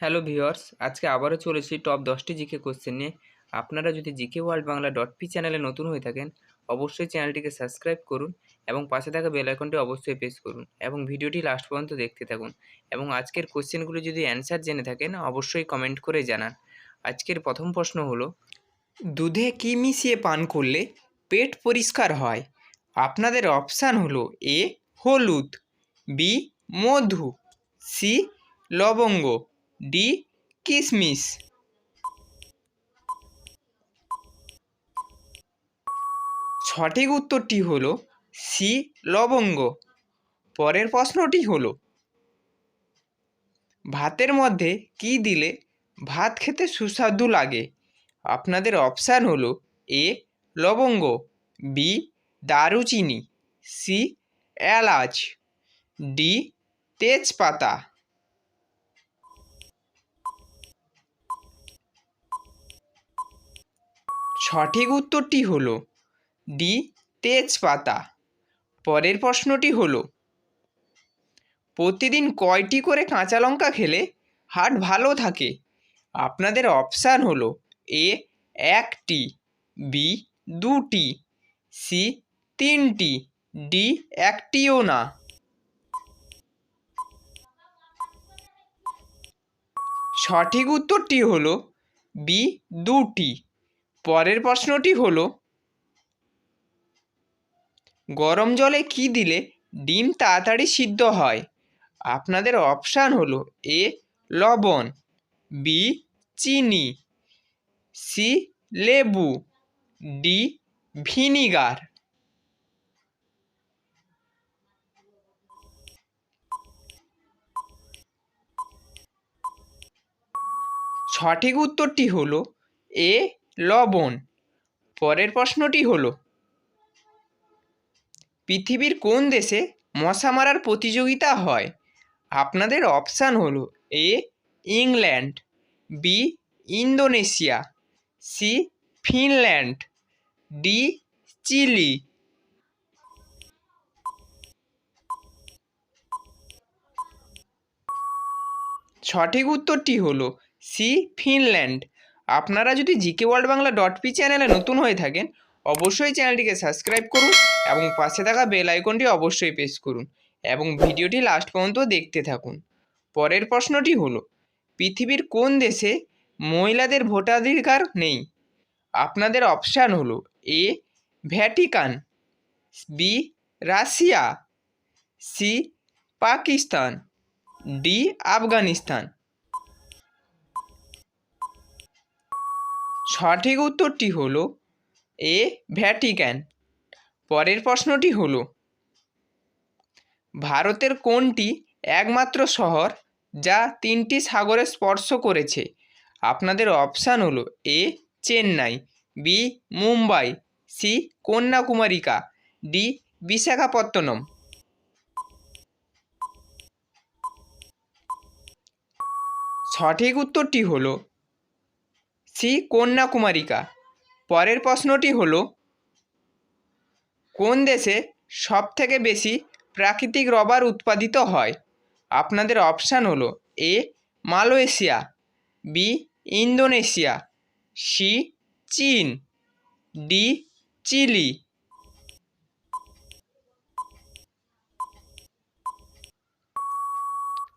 Hello viewers, আজকে আবারও চলেছি টপ দশটি জিকে কোশ্চেন নিয়ে। আপনারা যদি GK world Bangla dot P চ্যানেলে নতুন হয়ে থাকেন, অবশ্যই চ্যানেলটিকে সাবস্ক্রাইব করুন এবং পাশে থাকা বেল আইকনটি অবশ্যই প্রেস করুন এবং ভিডিওটি লাস্ট পর্যন্ত দেখতে থাকুন এবং আজকের কোশ্চেনগুলো যদি অ্যান্সার জেনে থাকেন, অবশ্যই কমেন্ট করে জানান। আজকের প্রথম প্রশ্ন হলো, দুধে কি মিশিয়ে পান করলে পেট পরিষ্কার হয়? আপনাদের অপশান হলো এ, হলুদ, বি, মধু, সি, লবঙ্গ। ডি কিশমিশ সঠিক উত্তরটি হলো সি, লবঙ্গ। পরের প্রশ্নটি হলো, ভাতের মধ্যে কি দিলে ভাত খেতে সুস্বাদু লাগে? আপনাদের অপশান হলো এ, লবঙ্গ, বি, দারুচিনি, সি, এলাচ, ডি, তেজপাতা। সঠিক উত্তরটি হলো ডি তেজপাতা। পরের প্রশ্নটি হলো, প্রতিদিন কয়টি করে কাঁচা লঙ্কা খেলে হার্ট ভালো থাকে? আপনাদের অপশান হলো, এ, একটি, বি, দুটি, সি, তিনটি, ডি, একটিও না। সঠিক উত্তরটি হলো, বি, দুটি। পরের প্রশ্নটি হলো, গরম জলে কি দিলে ডিম তাড়াতাড়ি সিদ্ধ হয়? আপনাদের অপশান হলো এ, লবণ, বি, চিনি, সি, লেবু, ডি, ভিনিগার। সঠিক উত্তরটি হলো এ লবণ। পরের প্রশ্নটি হলো, পৃথিবীর কোন দেশে মশা মারার প্রতিযোগিতা হয়? আপনাদের অপশান হলো, A, England, B, Indonesia, C, Finland, D, Chile. সঠিক উত্তরটি হলো, সি, ফিনল্যান্ড। আপনারা যদি GK world Bangla dot P চ্যানেলে নতুন হয়ে থাকেন, অবশ্যই চ্যানেলটিকে সাবস্ক্রাইব করুন এবং পাশে থাকা বেল আইকনটি অবশ্যই প্রেস করুন এবং ভিডিওটি লাস্ট পর্যন্ত দেখতে থাকুন। পরের প্রশ্নটি হলো, পৃথিবীর কোন দেশে মহিলাদের ভোটাধিকার নেই? আপনাদের অপশান হলো A Vatican B Russia C Pakistan D Afghanistan সঠিক উত্তরটি হলো এ, ভ্যাটিক্যান। পরের প্রশ্নটি হলো, ভারতের কোনটি একমাত্র শহর যা তিনটি সাগরে স্পর্শ করেছে? আপনাদের অপশান হলো A, Chennai, B, Mumbai, C, Kanyakumarika, D, Visakhapatnam. সঠিক উত্তরটি হলো সি কন্যাকুমারিকা। পরের প্রশ্নটি হলো, কোন দেশে সব থেকে বেশি প্রাকৃতিক রবার উৎপাদিত হয়? আপনাদের অপশান হলো, A, Malaysia, B, Indonesia, C, চীন, ডি, চিলি।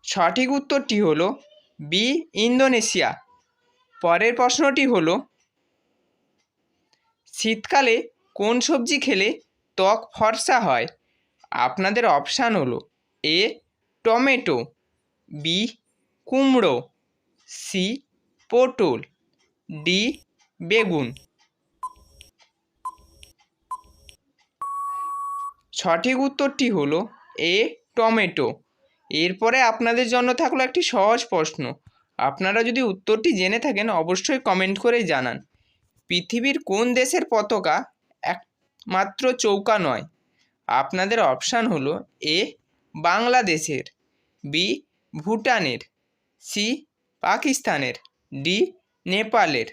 সঠিক উত্তরটি হলো, বি, ইন্দোনেশিয়া। পরের প্রশ্নটি হলো, শীতকালে কোন সবজি খেলে ত্বক ফর্সা হয়? আপনাদের অপশান হলো, এ, টমেটো, বি, কুমড়ো, সি, পটল, ডি, বেগুন। সঠিক উত্তরটি হলো, এ, টমেটো। এরপরে আপনাদের জন্য থাকল একটি সহজ প্রশ্ন আপনারা যদি উত্তরটি জেনে থাকেন, অবশ্যই কমেন্ট করে জানান। পৃথিবীর কোন দেশের পতাকা একমাত্র চৌকা নয়? আপনাদের অপশান হলো এ, বাংলাদেশের, বি, ভুটানের, সি, পাকিস্তানের, ডি, নেপালের।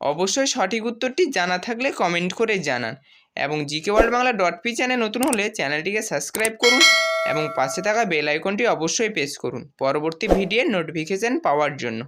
অবশ্যই সঠিক উত্তরটি জানা থাকলে কমেন্ট করে জানান। এবং GK world Bangla dot P channel নতুন হলে চ্যানেলটিকে সাবস্ক্রাইব করুন। এবং পাশে থাকা বেল আইকনটি অবশ্যই প্রেস করুন। পরবর্তী ভিডিওর নোটিফিকেশান পাওয়ার জন্য।